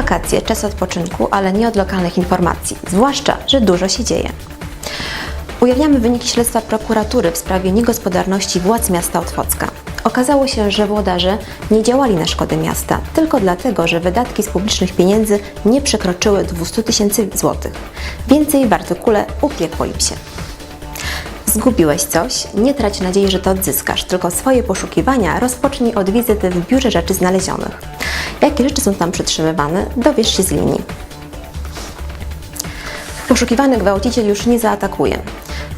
Wakacje, czas odpoczynku, ale nie od lokalnych informacji, zwłaszcza, że dużo się dzieje. Ujawniamy wyniki śledztwa prokuratury w sprawie niegospodarności władz miasta Otwocka. Okazało się, że włodarze nie działali na szkodę miasta, tylko dlatego, że wydatki z publicznych pieniędzy nie przekroczyły 200 tysięcy złotych. Więcej w artykule upiekło im się. Zgubiłeś coś? Nie trać nadziei, że to odzyskasz, tylko swoje poszukiwania rozpocznij od wizyty w biurze rzeczy znalezionych. Jakie rzeczy są tam przetrzymywane, dowiesz się z linii. Poszukiwany gwałciciel już nie zaatakuje.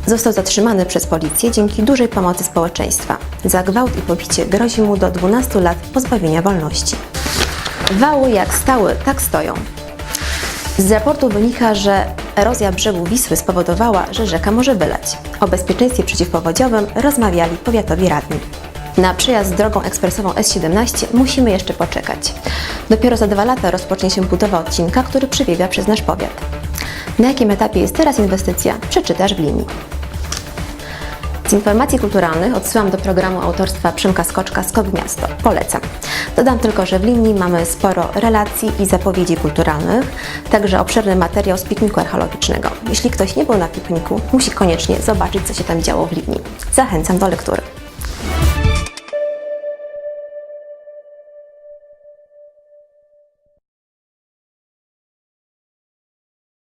Został zatrzymany przez policję dzięki dużej pomocy społeczeństwa. Za gwałt i pobicie grozi mu do 12 lat pozbawienia wolności. Wały jak stały, tak stoją. Z raportu wynika, że erozja brzegu Wisły spowodowała, że rzeka może wylać. O bezpieczeństwie przeciwpowodziowym rozmawiali powiatowi radni. Na przejazd drogą ekspresową S17 musimy jeszcze poczekać. Dopiero za dwa lata rozpocznie się budowa odcinka, który przebiega przez nasz powiat. Na jakim etapie jest teraz inwestycja, przeczytasz w linii. Z informacji kulturalnych odsyłam do programu autorstwa Przemka Skoczka Skok Miasto. Polecam. Dodam tylko, że w linii mamy sporo relacji i zapowiedzi kulturalnych, także obszerny materiał z pikniku archeologicznego. Jeśli ktoś nie był na pikniku, musi koniecznie zobaczyć, co się tam działo w linii. Zachęcam do lektury.